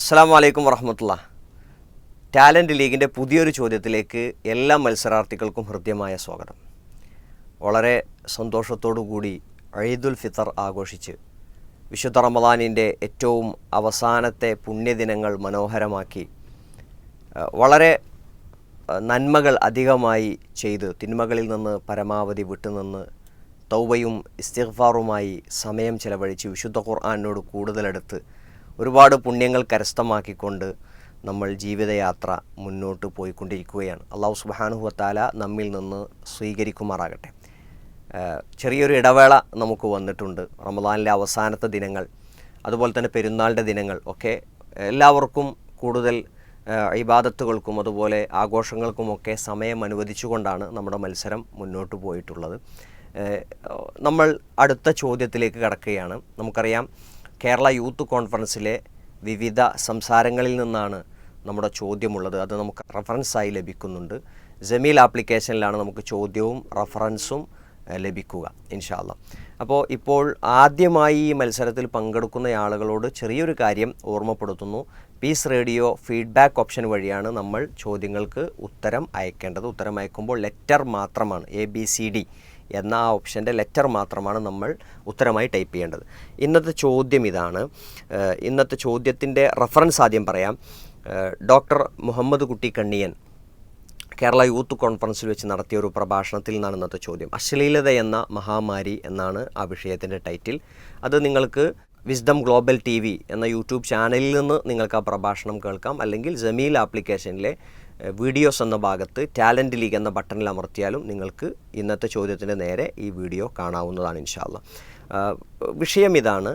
അസ്സാം വലൈക്കും വറഹമത്തുള്ള. ടാലന്റ് ലീഗിന്റെ പുതിയൊരു ചോദ്യത്തിലേക്ക് എല്ലാ മത്സരാർത്ഥികൾക്കും ഹൃദ്യമായ സ്വാഗതം. വളരെ കൂടി അഴീദുൽ ഫിത്തർ ആഘോഷിച്ച് വിശുദ്ധ റമദാനിന്റെ ഏറ്റവും അവസാനത്തെ പുണ്യദിനങ്ങൾ മനോഹരമാക്കി വളരെ നന്മകൾ അധികമായി ചെയ്ത് തിന്മകളിൽ നിന്ന് പരമാവധി വിട്ടുനിന്ന് തൗബയും ഇസ്തിഗ്ഫാറുമായി സമയം ചെലവഴിച്ച് വിശുദ്ധ ഖുർആാനോട് കൂടുതലെടുത്ത് ഒരുപാട് പുണ്യങ്ങൾ കരസ്ഥമാക്കിക്കൊണ്ട് നമ്മൾ ജീവിതയാത്ര മുന്നോട്ട് പോയിക്കൊണ്ടിരിക്കുകയാണ്. അള്ളാഹു സുബാനുഹത്താല നമ്മിൽ നിന്ന് സ്വീകരിക്കുമാറാകട്ടെ. ചെറിയൊരു ഇടവേള നമുക്ക് വന്നിട്ടുണ്ട്. റമദാനിലെ അവസാനത്തെ ദിനങ്ങൾ അതുപോലെ തന്നെ പെരുന്നാളിന്റെ ദിനങ്ങൾ ഒക്കെ എല്ലാവർക്കും കൂടുതൽ ഇബാദത്തുകൾക്കും അതുപോലെ ആഘോഷങ്ങൾക്കുമൊക്കെ സമയം അനുവദിച്ചുകൊണ്ടാണ് നമ്മുടെ മത്സരം മുന്നോട്ട് പോയിട്ടുള്ളത്. നമ്മൾ അടുത്ത ചോദ്യത്തിലേക്ക് കടക്കുകയാണ്. നമുക്കറിയാം കേരള യൂത്ത് കോൺഫറൻസിലെ വിവിധ സംസാരങ്ങളിൽ നിന്നാണ് നമ്മുടെ ചോദ്യമുള്ളത്. അത് നമുക്ക് റഫറൻസായി ലഭിക്കുന്നുണ്ട്. ജമീൽ ആപ്ലിക്കേഷനിലാണ് നമുക്ക് ചോദ്യവും റഫറൻസും ലഭിക്കുക ഇൻഷാല്ല അപ്പോൾ ഇപ്പോൾ ആദ്യമായി ഈ മത്സരത്തിൽ പങ്കെടുക്കുന്ന ആളുകളോട് ചെറിയൊരു കാര്യം ഓർമ്മപ്പെടുത്തുന്നു. പീസ് റേഡിയോ ഫീഡ്ബാക്ക് ഓപ്ഷൻ വഴിയാണ് നമ്മൾ ചോദ്യങ്ങൾക്ക് ഉത്തരം അയക്കേണ്ടത്. ഉത്തരം അയക്കുമ്പോൾ ലെറ്റർ മാത്രമാണ് എ ബി സി ഡി എന്ന ആ ഓപ്ഷന്റെ ലെറ്റർ മാത്രമാണ് നമ്മൾ ഉത്തരമായി ടൈപ്പ് ചെയ്യേണ്ടത്. ഇന്നത്തെ ചോദ്യം ഇതാണ്. ഇന്നത്തെ ചോദ്യത്തിന്റെ റെഫറൻസ് ആദ്യം പറയാം. ഡോക്ടർ മുഹമ്മദ് കുട്ടി കണ്ണിയൻ കേരള യൂത്ത് കോൺഫറൻസിൽ വെച്ച് നടത്തിയ ഒരു പ്രഭാഷണത്തിൽ നിന്നാണ് ഇന്നത്തെ ചോദ്യം. അശ്ലീലത എന്ന മഹാമാരി എന്നാണ് ആ വിഷയത്തിന്റെ ടൈറ്റിൽ. അത് നിങ്ങൾക്ക് വിസ്ഡം ഗ്ലോബൽ ടി എന്ന യൂട്യൂബ് ചാനലിൽ നിന്ന് നിങ്ങൾക്ക് ആ പ്രഭാഷണം കേൾക്കാം. അല്ലെങ്കിൽ ജമീൽ ആപ്ലിക്കേഷനിലെ വീഡിയോസ് എന്ന ഭാഗത്ത് ടാലന്റ് ലീഗ് എന്ന ബട്ടണിൽ അമർത്തിയാലും നിങ്ങൾക്ക് ഇന്നത്തെ ചോദ്യത്തിന് നേരെ ഈ വീഡിയോ കാണാവുന്നതാണ് ഇൻഷാല്ല വിഷയം ഇതാണ്.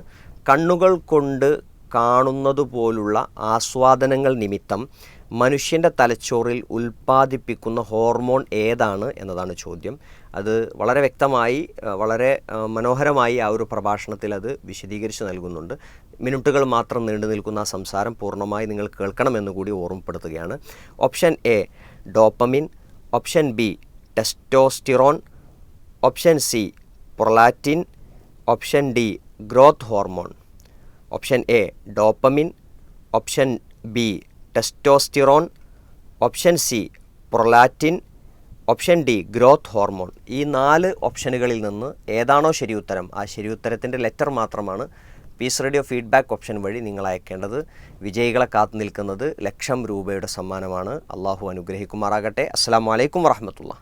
കണ്ണുകൾ കൊണ്ട് കാണുന്നത് പോലുള്ള ആസ്വാദനങ്ങൾ നിമിത്തം മനുഷ്യന്റെ തലച്ചോറിൽ ഉൽപ്പാദിപ്പിക്കുന്ന ഹോർമോൺ ഏതാണ് എന്നതാണ് ചോദ്യം. അത് വളരെ വ്യക്തമായി വളരെ മനോഹരമായി ആ ഒരു പ്രഭാഷണത്തിൽ അത് വിശദീകരിച്ച് നൽകുന്നുണ്ട്. മിനിറ്റുകൾ മാത്രം നീണ്ടു നിൽക്കുന്ന ആ സംസാരം പൂർണമായി നിങ്ങൾ കേൾക്കണമെന്ന് കൂടി ഓർമ്മപ്പെടുത്തുകയാണ്. Option A dopamine. Option B testosterone. Option C prolactin. Option D growth hormone. Option A dopamine. Option B testosterone option C prolactin option D growth hormone ഈ നാല് ഓപ്ഷനുകളിൽ നിന്ന് ഏതാണോ ശരി ഉത്തരം ആ ശരി ഉത്തരത്തിന്റെ ലെറ്റർ മാത്രമാണ് പീസ് റേഡിയോ ഫീഡ്ബാക്ക് ഓപ്ഷൻ വഴി നിങ്ങൾ അയക്കേണ്ടത്. വിജയികളെ കാത്തു നിൽക്കുന്നത് ലക്ഷം രൂപയുടെ സമ്മാനമാണ്. അള്ളാഹു അനുഗ്രഹിക്കുമാറാകട്ടെ. അസ്സാം വലൈക്കും വറഹമത്തുള്ള